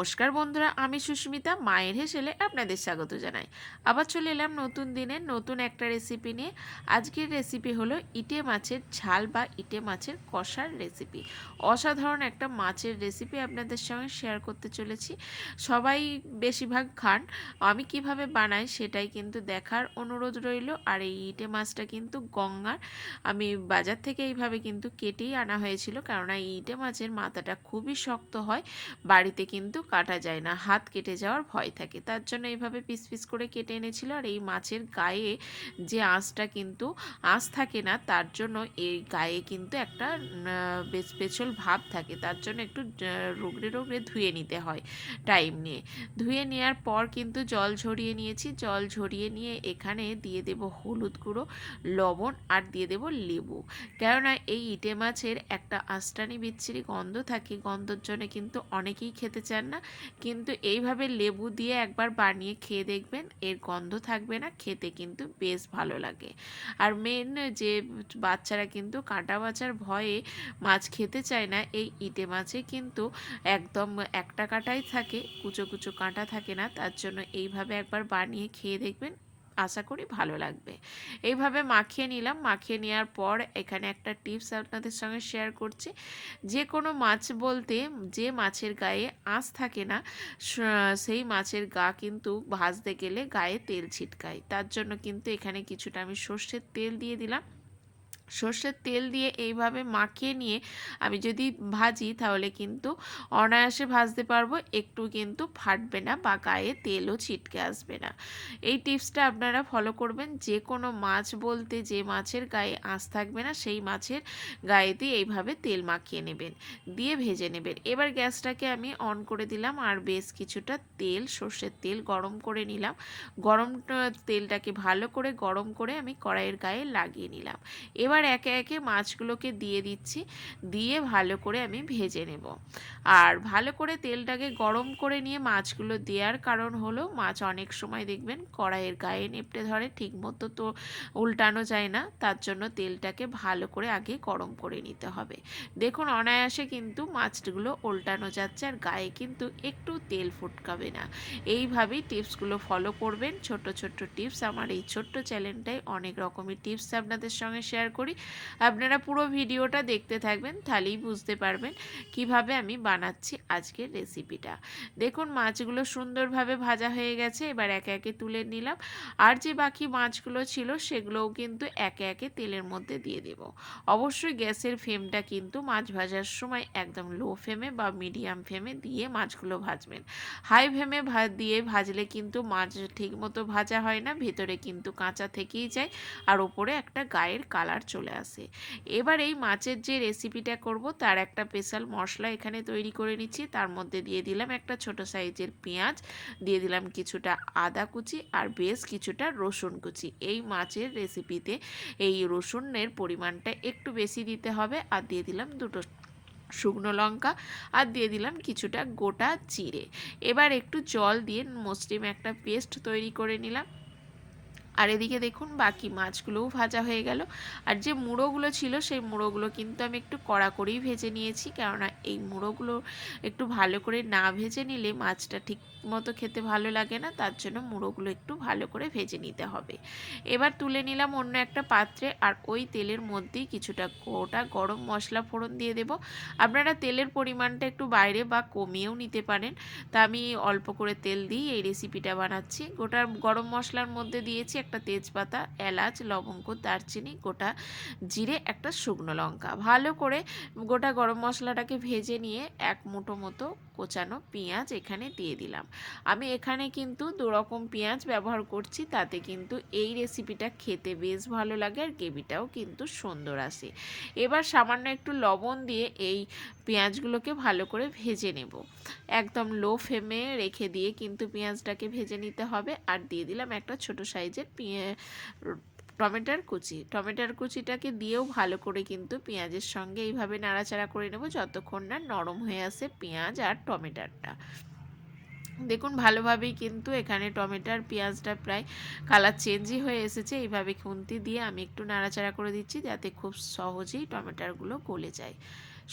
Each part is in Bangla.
নমস্কার বন্ধুরা, আমি সুস্মিতা, মায়ের হেসেলে আপনাদের স্বাগত জানাই। আবার চলে এলাম নতুন দিনে নতুন একটা রেসিপি নিয়ে। আজকের রেসিপি হলো ইটে মাছের ঝাল বা ইটে মাছের কষার রেসিপি অসাধারণ একটা মাছের রেসিপি আপনাদের সঙ্গে শেয়ার করতে চলেছি। সবাই বেশিরভাগ খান, আমি কীভাবে বানাই সেটাই কিন্তু দেখার অনুরোধ রইল। আর এই ইটে মাছটা কিন্তু গঙ্গার। আমি বাজার থেকে এইভাবে কিন্তু কেটেই আনা হয়েছিল, কেননা এই ইটে মাছের মাথাটা খুবই শক্ত হয়। বাড়িতে কিন্তু কাটা যায় না, হাত কেটে যাওয়ার ভয় থাকে। তার জন্য এইভাবে পিস পিস করে কেটে এনেছিল আর এই মাছের গায়ে যে আঁশটা কিন্তু আঁশ থাকে না, তার জন্য এই গায়ে কিন্তু একটা পেছল ভাব থাকে। তার জন্য একটু রোগড়ে রোগড়ে ধুয়ে নিতে হয় টাইম নিয়ে। ধুয়ে নেওয়ার পর কিন্তু জল ঝরিয়ে নিয়েছি। জল ঝরিয়ে নিয়ে এখানে দিয়ে দেব হলুদ গুঁড়ো, লবণ আর দিয়ে দেব লেবু। কেননা এই ইটে মাছের একটা আস্টানি বিচ্ছিরি গন্ধ থাকে। গন্ধর জন্য কিন্তু অনেকেই খেতে চান না। কিন্তু এইভাবে লেবু দিয়ে একবার বানিয়ে খেয়ে দেখবেন, এর গন্ধ থাকবে না, খেতে কিন্তু বেশ ভালো লাগে। আর মেন যে বাচ্চারা কিন্তু কাঁটা বাচ্চার ভয়ে মাছ খেতে চায় না, এই ইটে মাছে কিন্তু একদম একটা কাঁটাই থাকে, কুচো কুচো কাঁটা থাকে না, তার জন্য এইভাবে একবার বানিয়ে খেয়ে দেখবেন আশা করি ভালো লাগবে। এইভাবে মাখিয়ে নিলাম। মাখিয়ে নেওয়ার পর এখানে একটা টিপস আপনাদের সঙ্গে শেয়ার করছি। যে কোনো মাছ বলতে যে মাছের গায়ে আঁশ থাকে না সেই মাছের গা কিন্তু ভাজতে গেলে গায়ে তেল ছিটকায়। তার জন্য কিন্তু এখানে কিছুটা আমি সর্ষের তেল দিয়ে দিলাম। সর্ষের তেল দিয়ে এইভাবে মাখিয়ে নিয়ে আমি যদি ভাজি তাহলে কিন্তু অনায়াসে ভাজতে পারব, একটু কিন্তু ফাটবে না বা গায়ে তেলও ছিটকে আসবে না। এই টিপসটা আপনারা ফলো করবেন যে কোনো মাছ বলতে যে মাছের গায়ে আঁশ থাকবে না, সেই মাছের গায়েতে এইভাবে তেল মাখিয়ে নেবেন, দিয়ে ভেজে নেবেন। এবার গ্যাসটাকে আমি অন করে দিলাম আর বেশ কিছুটা তেল, সর্ষের তেল গরম করে নিলাম। গরম তেলটাকে ভালো করে গরম করে আমি কড়াইয়ের গায়ে লাগিয়ে নিলাম। এবার এবার একে একে মাছগুলোকে দিয়ে দিচ্ছি, দিয়ে ভালো করে আমি ভেজে নেব। আর ভালো করে তেলটাকে গরম করে নিয়ে মাছগুলো দেওয়ার কারণ হলো, মাছ অনেক সময় দেখবেন কড়াইয়ের গায়ে নেপটে ধরে ঠিক মতো তো উল্টানো যায় না, তার জন্য তেলটাকে ভালো করে আগে গরম করে নিতে হবে। দেখুন, অনায়াসে কিন্তু মাছগুলো উল্টানো যাচ্ছে আর গায়ে কিন্তু একটু তেল ফুটকাবে না। এইভাবেই টিপসগুলো ফলো করবেন। ছোট ছোট্ট টিপস, আমার এই ছোট্ট চ্যানেলটায় অনেক রকমের টিপস আপনাদের সঙ্গে শেয়ার করি। করি। আপনারা পুরো ভিডিওটা দেখতে থাকবেন, তাহলেই বুঝতে পারবেন কীভাবে আমি বানাচ্ছি আজকের রেসিপিটা। দেখুন, মাছগুলো সুন্দরভাবে ভাজা হয়ে গেছে, এবার একে একে তুলে নিলাম। আর যে বাকি মাছগুলো ছিল, সেগুলোও কিন্তু একে একে তেলের মধ্যে দিয়ে দেব। অবশ্যই গ্যাসের ফ্লেমটা কিন্তু মাছ ভাজার সময় একদম লো ফ্লেমে বা মিডিয়াম ফ্লেমে দিয়ে মাছগুলো ভাজবেন। হাই ফ্লেমে দিয়ে ভাজলে কিন্তু মাছ ঠিক মতো ভাজা হয় না, ভেতরে কিন্তু কাঁচা থেকেই যায়। আর ওপরে একটা গায়ের কালার চলে চলে আসে। এবার এই মাছের যে রেসিপিটা করব, তার একটা স্পেশাল মশলা এখানে তৈরি করে নিচ্ছি। তার মধ্যে দিয়ে দিলাম একটা ছোট সাইজের পেঁয়াজ, দিয়ে দিলাম কিছুটা আদা কুচি আর বেশ কিছুটা রসুন কুচি। এই মাছের রেসিপিতে এই রসুনের পরিমাণটা একটু বেশি দিতে হবে আর দিয়ে দিলাম দুটো শুকনো লঙ্কা আর দিয়ে দিলাম কিছুটা গোটা চিড়ে এবার একটু জল দিয়ে মসৃম একটা পেস্ট তৈরি করে নিলাম। আর এদিকে দেখুন বাকি মাছগুলোও ভাজা হয়ে গেল। আর যে মুড়োগুলো ছিল, সেই মুড়োগুলো কিন্তু আমি একটু কড়া করেই ভেজে নিয়েছি। কেননা এই মুড়োগুলো একটু ভালো করে না ভেজে নিলে মাছটা ঠিক মতো খেতে ভালো লাগে না, তার জন্য মুড়োগুলো একটু ভালো করে ভেজে নিতে হবে। এবার তুলে নিলাম অন্য একটা পাত্রে, আর ওই তেলের মধ্যেই কিছুটা গোটা গরম মশলা ফোড়ন দিয়ে দেব। আপনারা তেলের পরিমাণটা একটু বাইরে বা কমিয়েও নিতে পারেন। তা আমি অল্প করে তেল দিই এই রেসিপিটা বানাচ্ছি। গোটা গরম মশলার মধ্যে দিয়েছি একটা তেজপাতা, এলাচ, লবঙ্গ, দারচিনি, গোটা জিরে, একটা শুকনো লঙ্কা। ভালো করে গোটা গরম মশলাটাকে ভেজে নিয়ে এক মুঠো মতো কোচানো পেঁয়াজ এখানে দিয়ে দিলাম। আমি এখানে কিন্তু দুরকম পেঁয়াজ ব্যবহার করছি, তাতে কিন্তু এই রেসিপিটা খেতে বেশ ভালো লাগে আর গ্রেভিটাও কিন্তু সুন্দর আসে। এবার সামান্য একটু লবণ দিয়ে এই পেঁয়াজগুলোকে ভালো করে ভেজে নেব। একদম লো ফ্লেমে রেখে দিয়ে কিন্তু পেঁয়াজটাকে ভেজে নিতে হবে। আর দিয়ে দিলাম একটা ছোট সাইজের টমেটোর কুচি। টমেটোর কুচিটাকে দিয়েও ভালো করে কিন্তু পেঁয়াজের সঙ্গে এইভাবে নাড়াচাড়া করে নেব যতক্ষণ না নরম হয়ে আসে পেঁয়াজ আর টমেটোটা দেখুন, ভালোভাবেই কিন্তু এখানে টমেটোর পেঁয়াজটা প্রায় কালার চেঞ্জই হয়ে এসেছে। এইভাবে খুন্তি দিয়ে আমি একটু নাড়াচাড়া করে দিচ্ছি যাতে খুব সহজেই টমেটোগুলো গলে যায়।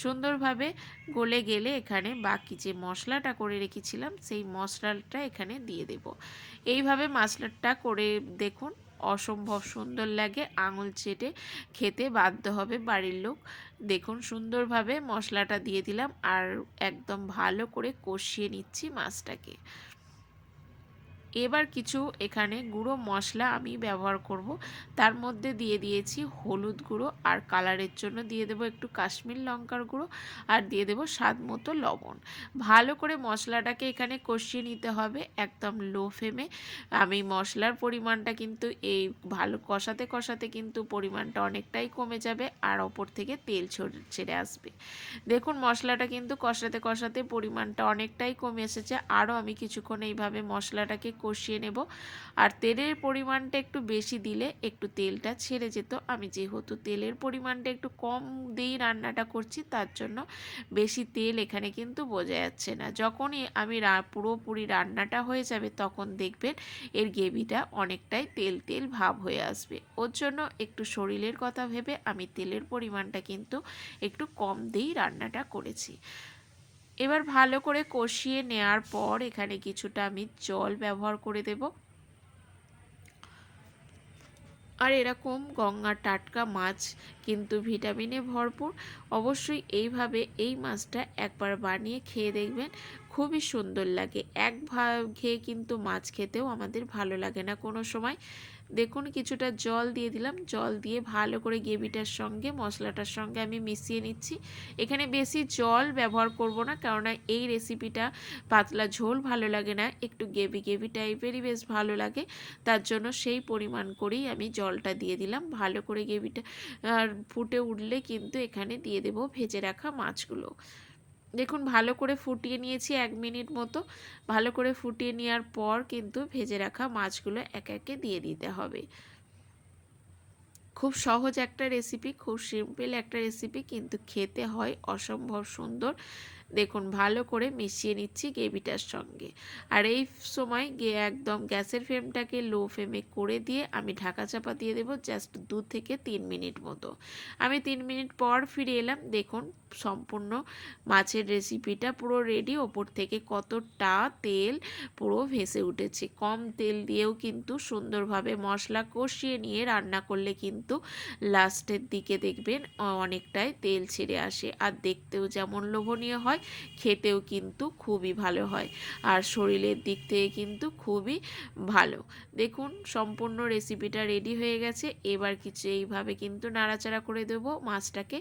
সুন্দরভাবে গলে গেলে এখানে বাকি যে মশলাটা করে রেখেছিলাম, সেই মশলাটা এখানে দিয়ে দেব। এইভাবে মশলাটা করে দেখুন অসম্ভব সুন্দর লাগে, আঙুল চেটে খেতে বাধ্য হবে বাড়ির লোক। দেখুন, সুন্দরভাবে মশলাটা দিয়ে দিলাম আর একদম ভালো করে কষিয়ে নিচ্ছি মাছটাকে। এবার কিছু এখানে গুঁড়ো মশলা আমি ব্যবহার করব। তার মধ্যে দিয়ে দিয়েছি হলুদ গুঁড়ো আর কালারের জন্য দিয়ে দেবো একটু কাশ্মীর লঙ্কার গুঁড়ো আর দিয়ে দেবো স্বাদ মতো লবণ। ভালো করে মশলাটাকে এখানে কষিয়ে নিতে হবে একদম লো ফ্লেমে আমি মশলার পরিমাণটা কিন্তু এই ভালো কষাতে কষাতে কিন্তু পরিমাণটা অনেকটাই কমে যাবে আর ওপর থেকে তেল ছেড়ে আসবে। দেখুন মশলাটা কিন্তু কষাতে কষাতে পরিমাণটা অনেকটাই কমে এসেছে। আরও আমি কিছুক্ষণ এইভাবে মশলাটাকে কষিয়ে নেব। আর তেলের পরিমাণটা একটু বেশি দিলে একটু তেলটা ছেড়ে যেত। আমি যেহেতু তেলের পরিমাণটা একটু কম দিয়েই রান্নাটা করছি, তার জন্য বেশি তেল এখানে কিন্তু বোঝা যাচ্ছে না। যখনই আমি পুরোপুরি রান্নাটা হয়ে যাবে তখন দেখবেন এর গ্রেভিটা অনেকটাই তেল তেল ভাব হয়ে আসবে। ওর জন্য একটু শরীরের কথা ভেবে আমি তেলের পরিমাণটা কিন্তু একটু কম দিয়েই রান্নাটা করেছি। এবার ভালো করে কষিয়ে নেওয়ার পর এখানে কিছুটা আমি জল ব্যবহার করে দেব। আর এরকম গঙ্গার টাটকা মাছ কিন্তু ভিটামিনে ভরপুর। অবশ্যই এইভাবে এই মাছটা একবার বানিয়ে খেয়ে দেখবেন। খুবই সুন্দর লাগে। এক খেয়ে কিন্তু মাছ খেতেও আমাদের ভালো লাগে না। কোনো সময় দেখুন কিছুটা জল দিয়ে দিলাম। জল দিয়ে ভালো করে গ্রেভিটার সঙ্গে, মশলাটার সঙ্গে আমি মিশিয়ে নিচ্ছি। এখানে বেশি জল ব্যবহার করব না, কেননা এই রেসিপিটা পাতলা ঝোল ভালো লাগে না। একটু গেভি গেভি টাইপেরই বেশ ভালো লাগে। তার জন্য সেই পরিমাণ করেই আমি জলটা দিয়ে দিলাম। ভালো করে গ্রেভিটা ফুটে উঠলে কিন্তু এখানে দিয়ে দেব ভেজে রাখা মাছগুলো। দেখুন, ভালো করে ফুটিয়ে নিয়েছি এক মিনিট মতো। ভালো করে ফুটিয়ে নেওয়ার পর কিন্তু ভেজে রাখা মাছগুলো এক একে দিয়ে দিতে হবে। খুব সহজ একটা রেসিপি খুব সিম্পল একটা রেসিপি কিন্তু খেতে হয় অসম্ভব সুন্দর। দেখুন, ভালো করে মিশিয়ে নিচ্ছি গ্রেভিটার সঙ্গে। আর এই সময় গিয়ে একদম গ্যাসের ফ্লেমটাকে লো ফ্লেমে করে দিয়ে আমি ঢাকা চাপা দিয়ে দেবো জাস্ট দু থেকে তিন মিনিট মতো। আমি তিন মিনিট পর ফিরে এলাম, দেখুন সম্পূর্ণ মাছের রেসিপিটা পুরো রেডি, ওপর থেকে কতটা তেল পুরো ভেসে উঠেছে। কম তেল দিয়েও কিন্তু সুন্দরভাবে মশলা কষিয়ে নিয়ে রান্না করলে কিন্তু লাস্টের দিকে দেখবেন অনেকটাই তেল ছেড়ে আসে। আর দেখতেও যেমন লোভনীয় হয়, খেতেও কিন্তু খুবই ভালো হয়। আর শরীরের দিক থেকে কিন্তু খুবই ভালো। দেখুন, সম্পূর্ণ রেসিপিটা রেডি হয়ে গেছে। এবার কিছু এইভাবে কিন্তু নাড়াচাড়া করে দেব মাছটাকে।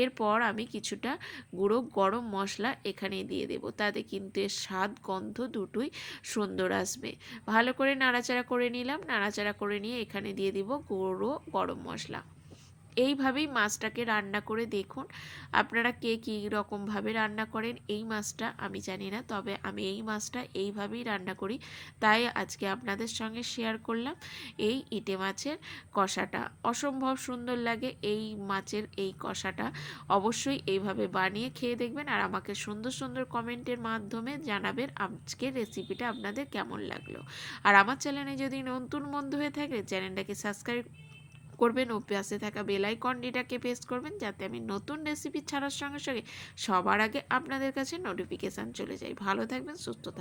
এরপর আমি কিছুটা গুঁড়ো গরম মশলা এখানে দিয়ে দেব। তাতে কিন্তু এর স্বাদ, গন্ধ দুটোই সুন্দর আসবে। ভালো করে নাড়াচাড়া করে নিলাম। নাড়াচাড়া করে নিয়ে এখানে দিয়ে দিব গুঁড়ো গরম মশলা। এইভাবেই মাছটাকে রান্না করে দেখুন। আপনারা কে কী রকমভাবে রান্না করেন এই মাছটা আমি জানি না, তবে আমি এই মাছটা এইভাবেই রান্না করি। তাই আজকে আপনাদের সঙ্গে শেয়ার করলাম এই ইটে মাছের কষাটা। অসম্ভব সুন্দর লাগে এই মাছের এই কষাটা। অবশ্যই এইভাবে বানিয়ে খেয়ে দেখবেন আর আমাকে সুন্দর সুন্দর কমেন্টের মাধ্যমে জানাবেন আজকের রেসিপিটা আপনাদের কেমন লাগল। আর আমার চ্যানেলে যদি নতুন বন্ধু হয়ে থাকে, চ্যানেলটাকে সাবস্ক্রাইব করবেন ও পাশে থাকা বেলাইকনটিটাকে প্রেস করবেন, যাতে আমি নতুন রেসিপি ছাড়ার সঙ্গে সঙ্গে সবার আগে আপনাদের কাছে নোটিফিকেশান চলে যায়। ভালো থাকবেন, সুস্থ থাকবেন।